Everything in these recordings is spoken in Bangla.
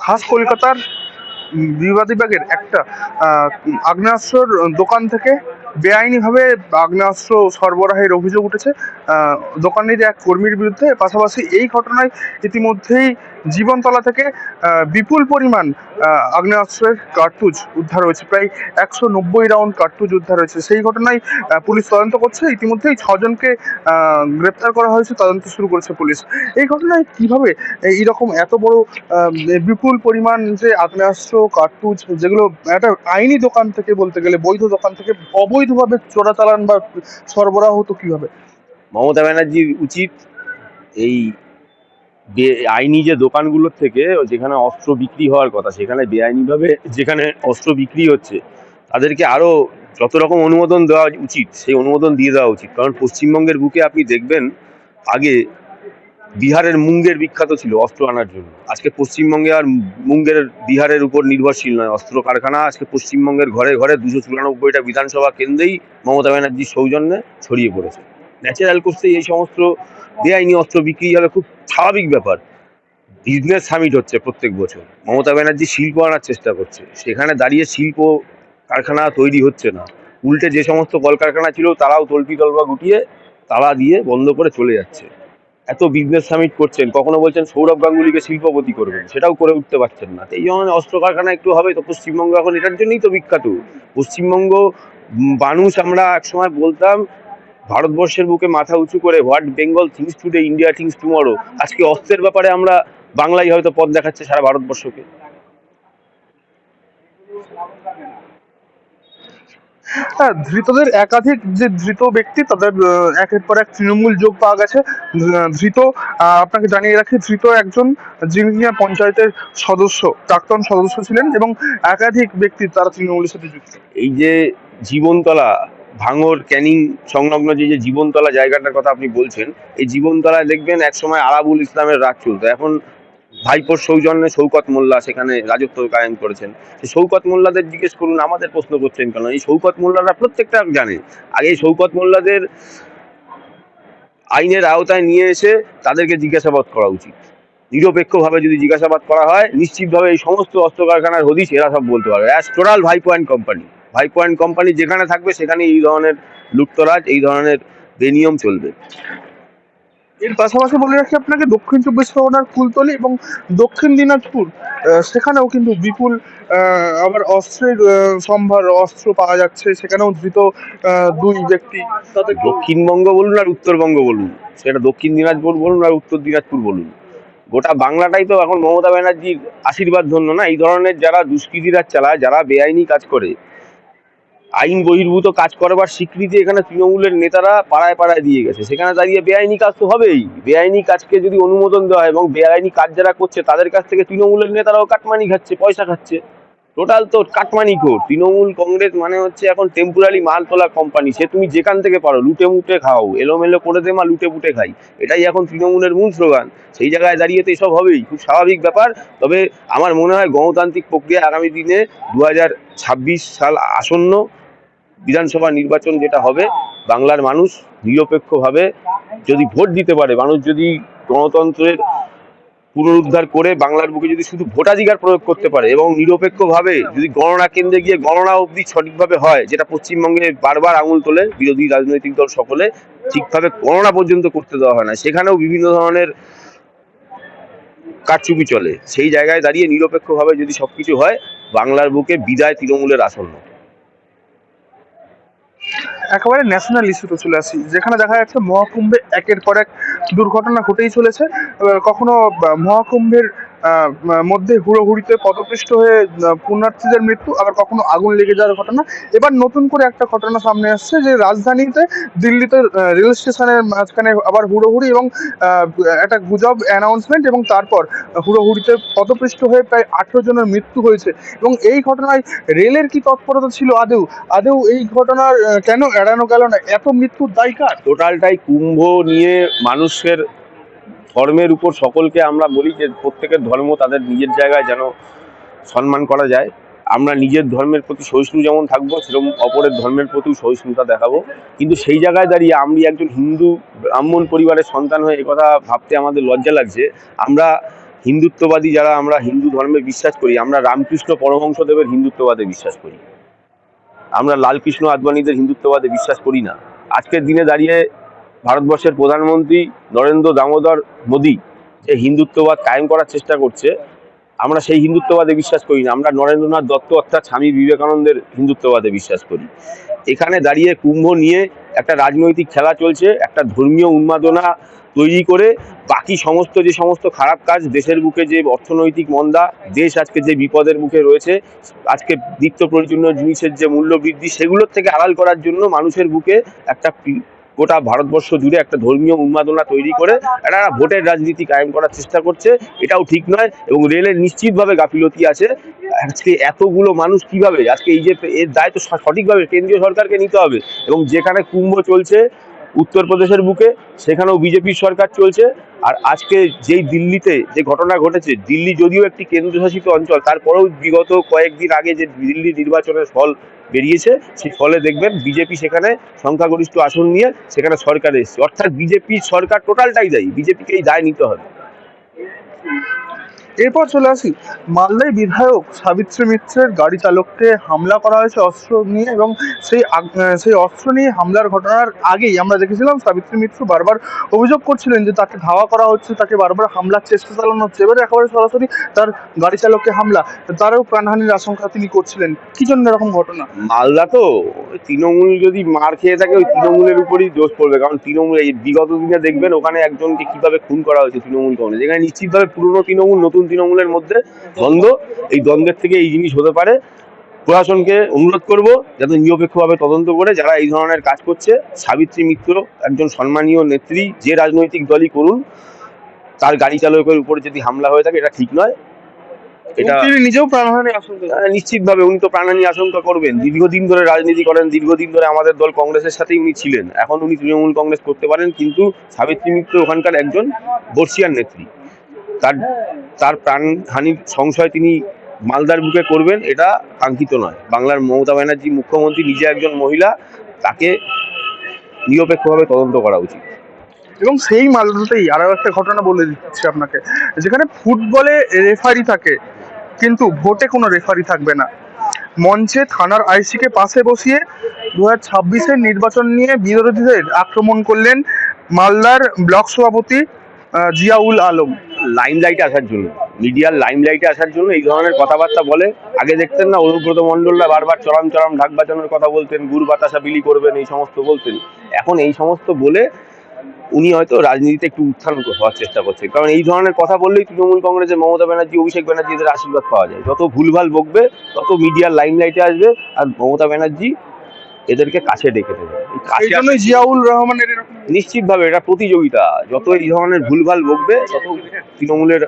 খাস কলকাতার বিবাদী বাগের একটা আগ্নেয়াস্ত্রর দোকান থেকে বেআইনিভাবে আগ্নেয়াস্ত্র সরবরাহের অভিযোগ উঠেছে। দোকানের এক কর্মীর বিরুদ্ধে। পাশাপাশি এই ঘটনায় ইতিমধ্যেই জীবনতলা থেকে বিপুল পরিমাণ আগ্নেয়াস্ত্রের কার্তুজ উদ্ধার হয়েছে। প্রায় একশো নব্বই রাউন্ড কার্তুজ উদ্ধার হয়েছে। সেই ঘটনায় পুলিশ তদন্ত করছে। ইতিমধ্যেই ছজনকে গ্রেপ্তার করা হয়েছে। তদন্ত শুরু করেছে পুলিশ। এই ঘটনায় কীভাবে এইরকম এত বড় বিপুল পরিমাণ যে আগ্নেয়াস্ত্র, কার্তুজ, যেগুলো একটা আইনি দোকান থেকে বলতে গেলে, বৈধ দোকান থেকে অবৈধভাবে চোরাচালান বা সরবরাহ হতো কীভাবে? মমতা ব্যানার্জির উচিত এই আইনি যে দোকানগুলোর থেকে যেখানে অস্ত্র বিক্রি হওয়ার কথা, সেখানে বেআইনিভাবে যেখানে অস্ত্র বিক্রি হচ্ছে, তাদেরকে আরও যত রকম অনুমোদন দেওয়া উচিত, সেই অনুমোদন দিয়ে দেওয়া উচিত। কারণ পশ্চিমবঙ্গের বুকে আপনি দেখবেন, আগে বিহারের মুঙ্গের বিখ্যাত ছিল অস্ত্র আনার জন্য। আজকে পশ্চিমবঙ্গে আর মুঙ্গের বিহারের উপর নির্ভরশীল নয়। অস্ত্র কারখানা আজকে পশ্চিমবঙ্গের ঘরে ঘরে দুশো চুরানব্বইটা বিধানসভা কেন্দ্রেই মমতা ব্যানার্জির সৌজন্যে ছড়িয়ে পড়েছে। ন্যাচারাল কোর্সে এই সমস্ত বেআইনি অস্ত্র বিক্রি হবে খুব স্বাভাবিক ব্যাপার। বিজনেস সামিট হচ্ছে প্রত্যেক বছর। মমতা ব্যানার্জি শিল্প আনার চেষ্টা করছে। সেখানে দাঁড়িয়ে শিল্প কারখানা তৈরি হচ্ছে না। উল্টে যে সমস্ত কলকারখানা ছিল তারাও তল্পি তলবা গুটিয়ে তালা দিয়ে বন্ধ করে চলে যাচ্ছে। এত বিজনেস সামিট করছেন, কখনো বলছেন সৌরভ গাঙ্গুলিকে শিল্পপতি করবেন, সেটাও করে উঠতে পারছেন না। এই জন্য অস্ত্র কারখানা একটু হবে, তো পশ্চিমবঙ্গ এখন এটার জন্যই তো বিখ্যাত। পশ্চিমবঙ্গ মানুষ আমরা একসময় বলতাম, ভারতবর্ষের বুকে মাথা উঁচু করে, what Bengal thinks today, India thinks tomorrow, আজকে অস্ত্রের ব্যাপারে আমরা বাংলায় হয়তো পথ দেখাচ্ছে সারা ভারতবর্ষকে। হ্যাঁ ধৃতদের একাধিক যে ধৃত ব্যক্তি, তাদের একের পর এক তৃণমূল যোগ পাওয়া গেছে। ধৃত আপনাকে জানিয়ে রাখি, ধৃত একজন যিনি পঞ্চায়েতের সদস্য, প্রাক্তন সদস্য ছিলেন এবং একাধিক ব্যক্তি তারা তৃণমূলের সাথে যুক্ত। এই যে জীবনতলা, ভাঙর, ক্যানিং সংলগ্ন যে জীবনতলা জায়গাটার কথা আপনি বলছেন, এই জীবনতলায় দেখবেন একসময় আরাবুল ইসলামের রাগ চলতো। এখন ভাইপোর সৌজন্যে শৌকত মোল্লা সেখানে রাজত্ব কায়েম করেছেন। শৌকত মোল্লাদের জিজ্ঞেস করুন, আমাদের প্রশ্ন করছেন কেন? এই শৌকত মোল্লারা প্রত্যেকটা জানে। আগে এই শৌকত মোল্লাদের আইনের আওতায় নিয়ে এসে তাদেরকে জিজ্ঞাসাবাদ করা উচিত। নিরপেক্ষভাবে যদি জিজ্ঞাসাবাদ করা হয়, নিশ্চিতভাবে এই সমস্ত অস্ত্র কারখানার হদিশ এরা সব বলতে পারবে। অ্যাজ টোটাল ভাইপো অ্যান্ড কোম্পানি ভাইপো অ্যান্ড কোম্পানি যেখানে থাকবে সেখানে এই ধরনের লুপ্তরাজ এই ধরনের বেনিয়ম চলবে। এর পাশাপাশি বলে রাখি আপনাকে দক্ষিণ চব্বিশ পরগনার কুলতলি এবং দক্ষিণ দিনাজপুর সেখানেও কিন্তু বিপুল আবার অস্ত্রের সম্ভার, অস্ত্র পাওয়া যাচ্ছে। সেখানেও ধৃত দুই ব্যক্তি। তাদের দক্ষিণবঙ্গ বলুন আর উত্তরবঙ্গ বলুন। সেটা দক্ষিণ দিনাজপুর বলুন আর উত্তর দিনাজপুর বলুন। গোটা বাংলাটাই তো এখন মমতা ব্যানার্জির আশীর্বাদ ধন্য না? এই ধরনের যারা দুষ্কৃতীরা চালায়, যারা বেআইনি কাজ করে আইন বহির্ভূত কাজ করবার স্বীকৃতি এখানে তৃণমূলের নেতারা পাড়ায় পাড়ায় দিয়ে গেছে। সেখানে দাঁড়িয়ে বেআইনি কাজ তো হবেই। বেআইনি কাজকে যদি অনুমোদন দেওয়া হয় এবং বেআইনি কাজ যারা করছে, তাদের কাছ থেকে তৃণমূলের নেতারাও কাটমানি খাচ্ছে, পয়সা খাচ্ছে। টোটাল তো কাটমানি খোর তৃণমূল কংগ্রেস মানে হচ্ছে এখন টেম্পোরারি মাল তোলা কোম্পানি সে তুমি যেখান থেকে পারো, লুটে মুটে খাও, এলোমেলো করে দে মা, লুটে পুটে খাই। এটাই এখন তৃণমূলের মূল স্লোগান। সেই জায়গায় দাঁড়িয়ে তো এসব হবেই, খুব স্বাভাবিক ব্যাপার। তবে আমার মনে হয় গণতান্ত্রিক প্রক্রিয়া আগামী দিনে দু হাজার ছাব্বিশ সাল আসন্ন বিধানসভা নির্বাচন যেটা হবে, বাংলার মানুষ নিরপেক্ষভাবে যদি ভোট দিতে পারে, মানুষ যদি গণতন্ত্রের পুনরুদ্ধার করে বাংলার বুকে যদি শুধু ভোটাধিকার প্রয়োগ করতে পারে এবং নিরপেক্ষভাবে যদি গণনা কেন্দ্রে গিয়ে গণনা অবধি সঠিকভাবে হয়, যেটা পশ্চিমবঙ্গে বারবার আঙুল তোলে বিরোধী রাজনৈতিক দল সকলে, ঠিকভাবে গণনা পর্যন্ত করতে দেওয়া হয় না। সেখানেও বিভিন্ন ধরনের কারচুপি চলে। সেই জায়গায় দাঁড়িয়ে নিরপেক্ষভাবে যদি সবকিছু হয়, বাংলার বুকে বিদায় তৃণমূলের আসন্ন একেবারে ন্যাশনাল ইস্যুতে চলে আসি, যেখানে দেখা যাচ্ছে মহাকুম্ভে একের পর এক দুর্ঘটনা ঘটেই চলেছে। কখনো মহাকুম্ভের মধ্যে হুড়োহুড়িতে পদপৃষ্ট হয়ে পুণ্যার্থীদের মৃত্যু, আবার কখনো আগুন লেগে যাওয়ার ঘটনা। এবার নতুন করে একটা ঘটনা সামনে আসছে যে রাজধানীতে দিল্লিতে রেল স্টেশনের মাঝখানে আবার হুড়োহুড়ি এবং একটা গুজব অ্যানাউন্সমেন্ট এবং তারপর হুড়োহুড়িতে পদপৃষ্ট হয়ে প্রায় আঠেরো জনের মৃত্যু হয়েছে। এবং এই ঘটনায় রেলের কি তৎপরতা ছিল আদেও আদেও এই ঘটনার কেন এড়ানো গেল না? এত মৃত্যুর দায় কার? টোটালটাই কুম্ভ নিয়ে মানুষের ধর্মের উপর সকলকে আমরা বলি যে প্রত্যেকের ধর্ম তাদের নিজের জায়গায় যেন সম্মান করা যায়। আমরা নিজের ধর্মের প্রতি সহিষ্ণু যেমন থাকব, সেরকম অপরের ধর্মের প্রতিও সহিষ্ণুতা দেখাবো। কিন্তু সেই জায়গায় দাঁড়িয়ে আমি একজন হিন্দু ব্রাহ্মণ পরিবারের সন্তান হয়ে কথা ভাবতে আমাদের লজ্জা লাগছে। আমরা হিন্দুত্ববাদী যারা আমরা হিন্দু ধর্মে বিশ্বাস করি, আমরা রামকৃষ্ণ পরমহংসদেবের হিন্দুত্ববাদে বিশ্বাস করি। আমরা লালকৃষ্ণ আদবানীদের হিন্দুত্ববাদে বিশ্বাস করি না। আজকের দিনে দাঁড়িয়ে ভারতবর্ষের প্রধানমন্ত্রী নরেন্দ্র দামোদর মোদী যে হিন্দুত্ববাদ কায়েম করার চেষ্টা করছে, আমরা সেই হিন্দুত্ববাদে বিশ্বাস করি না। আমরা নরেন্দ্রনাথ দত্ত অর্থাৎ স্বামী বিবেকানন্দের হিন্দুত্ববাদে বিশ্বাস করি। এখানে দাঁড়িয়ে কুম্ভ নিয়ে একটা রাজনৈতিক খেলা চলছে, একটা ধর্মীয় উন্মাদনা তৈরি করে বাকি সমস্ত, যে সমস্ত খারাপ কাজ দেশের বুকে, যে অর্থনৈতিক মন্দা, দেশ আজকে যে বিপদের মুখে রয়েছে, আজকে নিত্য প্রয়োজনীয় জিনিসের যে মূল্য বৃদ্ধি, সেগুলোর থেকে আড়াল করার জন্য মানুষের বুকে একটা গোটা ভারতবর্ষ জুড়ে একটা ধর্মীয় উন্মাদনা তৈরি করে একটা ভোটের রাজনীতি কায়েম করার চেষ্টা করছে। এটাও ঠিক নয় এবং রেলের নিশ্চিতভাবে গাফিলতি আছে। আজকে এতগুলো মানুষ কীভাবে? আজকে এই যে এর দায়িত্ব তো সঠিকভাবে কেন্দ্রীয় সরকারকে নিতে হবে এবং যেখানে কুম্ভ চলছে উত্তরপ্রদেশের বুকে, সেখানেও বিজেপির সরকার চলছে। আর আজকে যেই দিল্লিতে যে ঘটনা ঘটেছে, দিল্লি যদিও একটি কেন্দ্রশাসিত অঞ্চল, তারপরেও বিগত কয়েকদিন আগে যে দিল্লি নির্বাচনের ফল বেরিয়েছে, সেই ফলে দেখবেন বিজেপি সেখানে সংখ্যাগরিষ্ঠ আসন নিয়ে সেখানে সরকার এসেছে। অর্থাৎ বিজেপি সরকার টোটালটাই দায়ী, বিজেপিকেই দায় নিতে হবে। এরপর চলে আসি। মালদায় বিধায়ক সাবিত্রী মিত্রের গাড়ি চালককে হামলা করা হয়েছে, অস্ত্র নিয়ে এবং সেই সেই অস্ত্র নিয়ে হামলার ঘটনার আগেই আমরা দেখেছিলাম সাবিত্রী মিত্র বারবার অভিযোগ করছিলেন যে তাকে ধাওয়া করা হচ্ছে, তাকে বারবার হামলার চেষ্টা চালানো হচ্ছে। এবারে একেবারে সরাসরি তার গাড়ি চালককে হামলা, তারও প্রাণহানির আশঙ্কা তিনি করছিলেন। কি জন্য এরকম ঘটনা? মালদা তো তৃণমূল যদি মার খেয়ে থাকে, ওই তৃণমূলের উপরই দোষ পড়বে। কারণ তৃণমূল, এই বিগত দিনে দেখবেন ওখানে একজনকে কীভাবে খুন করা হয়েছে তৃণমূল কংগ্রেস। যেখানে নিশ্চিতভাবে পুরনো তৃণমূল, নতুন তৃণমূলের মধ্যে দ্বন্দ্ব। এই দ্বন্দ্বের থেকে এই জিনিস হতে পারে। প্রশাসনকে অনুরোধ করব যাতে নিরপেক্ষভাবে তদন্ত করে যারা এই ধরনের কাজ করছে সাবিত্রী মিত্র একজন সম্মানীয় নেত্রী যে রাজনৈতিক দলই করুন তার গাড়ি চালকের উপরে যদি হামলা হয়ে থাকে এটা ঠিক নয়। এটা তিনি নিজেও প্রাণহানির আশঙ্কা হ্যাঁ, নিশ্চিতভাবে উনি তো প্রাণহানি আশঙ্কা করবেন। দীর্ঘদিন ধরে রাজনীতি করেন দীর্ঘদিন ধরে আমাদের দল কংগ্রেসের সাথেই উনি ছিলেন। এখন উনি তৃণমূল কংগ্রেস করতে পারেন কিন্তু সাবিত্রী মিত্র ওখানকার একজন বর্ষিয়ান নেত্রী। তার তার প্রাণহানির সংশয় তিনি মালদার বুকে করবেন, এটা কাঙ্ক্ষিত নয়। বাংলার মমতা ব্যানার্জি মুখ্যমন্ত্রী, নিজে একজন মহিলা, তাকে নিরপেক্ষভাবে তদন্ত করা উচিত। এবং সেই মালদাতেই আরও একটা ঘটনা বলে দিচ্ছি আপনাকে, যেখানে ফুটবলে রেফারি থাকে, কিন্তু ভোটে কোনো রেফারি থাকবে না। মঞ্চে থানার আইসিকে পাশে বসিয়ে দু হাজার নির্বাচন নিয়ে বিরোধীদের আক্রমণ করলেন মালদার ব্লক সভাপতি জিয়াউল আলম। লাইমলাইটে আসার জন্য। মিডিয়ার লাইমলাইটে আসার জন্য এই ধরনের কথাবার্তা বলে। আগে দেখতেন না, অনুব্রত মণ্ডলরা বারবার চরম চরম ঢাক বাজানোর কথা বলতেন, গুড় বাতাসা বিলি করবেন, এই সমস্ত বলতেন। এখন এই সমস্ত বলে উনি হয়তো রাজনীতিতে একটু উত্থান হওয়ার চেষ্টা করছে কারণ এই ধরনের কথা বললেই তৃণমূল কংগ্রেসের মমতা ব্যানার্জি, অভিষেক ব্যানার্জি এদের আশীর্বাদ পাওয়া যায়। যত ভুলভাল বকবে, তত মিডিয়ার লাইমলাইটে আসবে, আর মমতা ব্যানার্জি এদেরকে কাছে ডেকে দেবে। জিয়াউল রহমানের নিশ্চিতভাবে এটা প্রতিযোগিতা। যত এই ধরনের ভুলভাল বকবে তত তৃণমূলের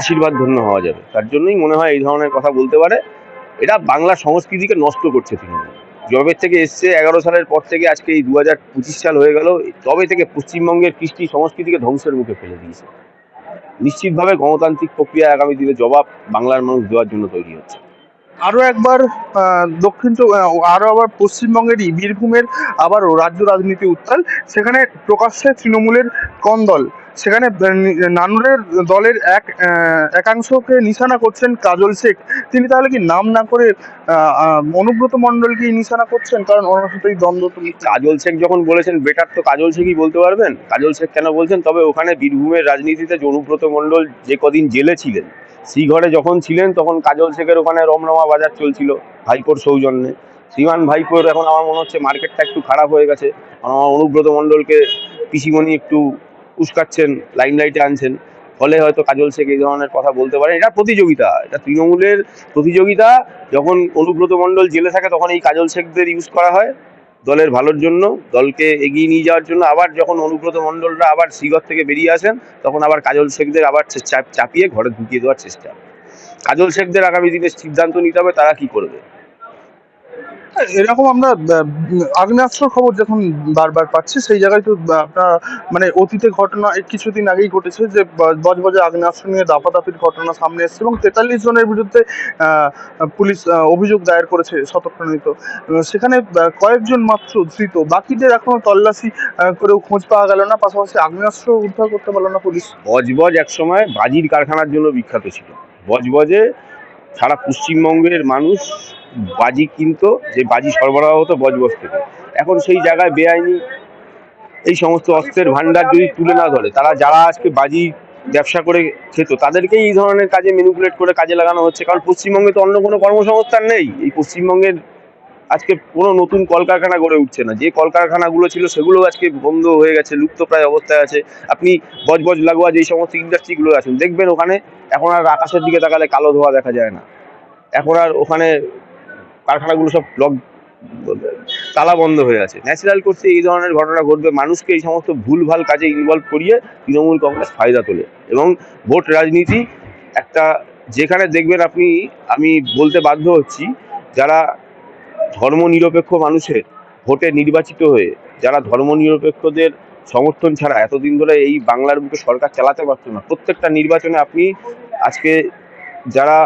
আশীর্বাদ ধন্য হওয়া যাবে। তার জন্যই মনে হয় এই ধরনের কথা বলতে পারে। এটা বাংলা সংস্কৃতিকে নষ্ট করছে তৃণমূল। জবের থেকে এসছে এগারো সালের পর থেকে আজকে এই দু হাজার পঁচিশ সাল হয়ে গেল তবে থেকে পশ্চিমবঙ্গের কৃষ্টি সংস্কৃতিকে ধ্বংসের মুখে ফেলে দিয়েছে। নিশ্চিতভাবে গণতান্ত্রিক প্রক্রিয়া আগামী দিনে জবাব বাংলার মানুষ দেওয়ার জন্য তৈরি হচ্ছে। আরও একবার দক্ষিণ আরও আবার পশ্চিমবঙ্গেরই বীরভূমের আবারও রাজ্য রাজনীতি উত্তাল। সেখানে প্রকাশ্যে তৃণমূলের কন্দল। সেখানে নানুরের দলের এক একাংশকে নিশানা করছেন কাজল শেখ। তিনি তাহলে কি নাম না করে অনুব্রত মণ্ডলকে নিশানা করছেন? কারণ ওনার দ্বন্দ্ব তো কাজল শেখ যখন বলেছেন, বেটার তো কাজল শেখই বলতে পারবেন? কাজল শেখ কেন বলছেন? তবে ওখানে বীরভূমের রাজনীতিতে অনুব্রত মণ্ডল যে কদিন জেলে ছিলেন শ্রীঘরে যখন ছিলেন, তখন কাজল শেখের ওখানে রমরমা বাজার চলছিল, ভাইপোর সৌজন্যে। শ্রীমান ভাইপোর এখন আমার মনে হচ্ছে মার্কেটটা একটু খারাপ হয়ে গেছে। আমার অনুব্রত মণ্ডলকে পিসিমণি একটু উস্কাচ্ছেন লাইমলাইটে আনছেন। ফলে হয়তো কাজল শেখ এই ধরনের কথা বলতে পারেন এটা প্রতিযোগিতা, এটা তৃণমূলের প্রতিযোগিতা। যখন অনুব্রত মণ্ডল জেলে থাকে, তখন এই কাজল শেখদের ইউজ করা হয়। দলের ভালোর জন্য, দলকে এগিয়ে নিয়ে যাওয়ার জন্য, আবার যখন অনুব্রত মণ্ডলরা আবার শ্রীঘর থেকে বেরিয়ে আসেন, তখন আবার কাজল শেখদের আবার চাপ- চাপিয়ে ঘরে ঢুকিয়ে দেওয়ার চেষ্টা। কাজল শেখদের আগামী দিনে সিদ্ধান্ত নিতে হবে, তারা কি করবে? এরকম আমরা আগ্নেয়াস্ত্র খবর যখন বারবার পাচ্ছি, সেই জায়গায় তো আপনার মানে অতীতে ঘটনা কিছুদিন আগেই ঘটেছে যে বজবজে আগ্নেয়াস্ত্র নিয়ে দাপাদাপির ঘটনা সামনে এসেছে এবং তেতাল্লিশ জনের বিরুদ্ধে পুলিশ অভিযোগ দায়ের করেছে শতপ্রণীত সেখানে কয়েকজন মাত্র ধৃত। বাকিদের এখনও তল্লাশি করেও খোঁজ পাওয়া গেল না। পাশাপাশি আগ্নেয়াস্ত্র উদ্ধার করতে পারল না পুলিশ। বজবজ একসময় বাজির কারখানার জন্য বিখ্যাত ছিল। বজবজে সারা পশ্চিমবঙ্গের মানুষ বাজি কিনতো, যে বাজি সরবরাহ হতো বজবজ থেকে। এখন সেই জায়গায় বেআইনি এই সমস্ত অস্ত্রের ভান্ডার যদি তুলে না ধরে, তারা যারা আজকে বাজি ব্যবসা করে খেত, তাদেরকেই এই ধরনের কাজে ম্যানিপুলেট করে কাজে লাগানো হচ্ছে। কারণ পশ্চিমবঙ্গে তো অন্য কোনো কর্মসংস্থান নেই। এই পশ্চিমবঙ্গের আজকে কোনো নতুন কলকারখানা গড়ে উঠছে না। যে কলকারখানাগুলো ছিল সেগুলো আজকে বন্ধ হয়ে গেছে, লুপ্তপ্রায় অবস্থায় আছে। আপনি বজবজ লাগোয়া যেই সমস্ত ইন্ডাস্ট্রিগুলো আছেন, দেখবেন ওখানে এখন আর আকাশের দিকে তাকালে কালো ধোয়া দেখা যায় না। এখন আর ওখানে কারখানাগুলো সব লক তালা বন্ধ হয়ে আছে। ন্যাচারাল করছে এই ধরনের ঘটনা ঘটবে, মানুষকে এই সমস্ত ভুলভাল কাজে ইনভলভ করিয়ে তৃণমূল কংগ্রেস ফায়দা তোলে। এবং ভোট রাজনীতি একটা, যেখানে দেখবেন আপনি, আমি বলতে বাধ্য হচ্ছি, যারা ধর্মনিরপেক্ষ মানুষের ভোটে নির্বাচিত হয়ে, যারা ধর্মনিরপেক্ষদের সমর্থন ছাড়া এতদিন ধরে এই বাংলার বুকে সরকার চালাতে পারতো না, প্রত্যেকটা নির্বাচনে আপনি আজকে যারা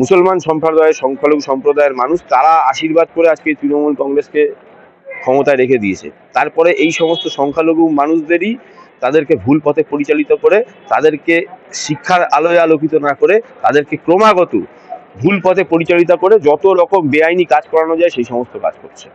মুসলমান সম্প্রদায়ের সংখ্যালঘু সম্প্রদায়ের মানুষ, তারা আশীর্বাদ করে আজকে তৃণমূল কংগ্রেসকে ক্ষমতায় রেখে দিয়েছে। তারপরে এই সমস্ত সংখ্যালঘু মানুষদেরই তাদেরকে ভুল পথে পরিচালিত করে, তাদেরকে শিক্ষার আলোয় আলোকিত না করে, তাদেরকে ক্রমাগত ভুল পথে পরিচালিত করে, যত রকম বেআইনি কাজ করানো যায়, সেই সমস্ত কাজ করছে।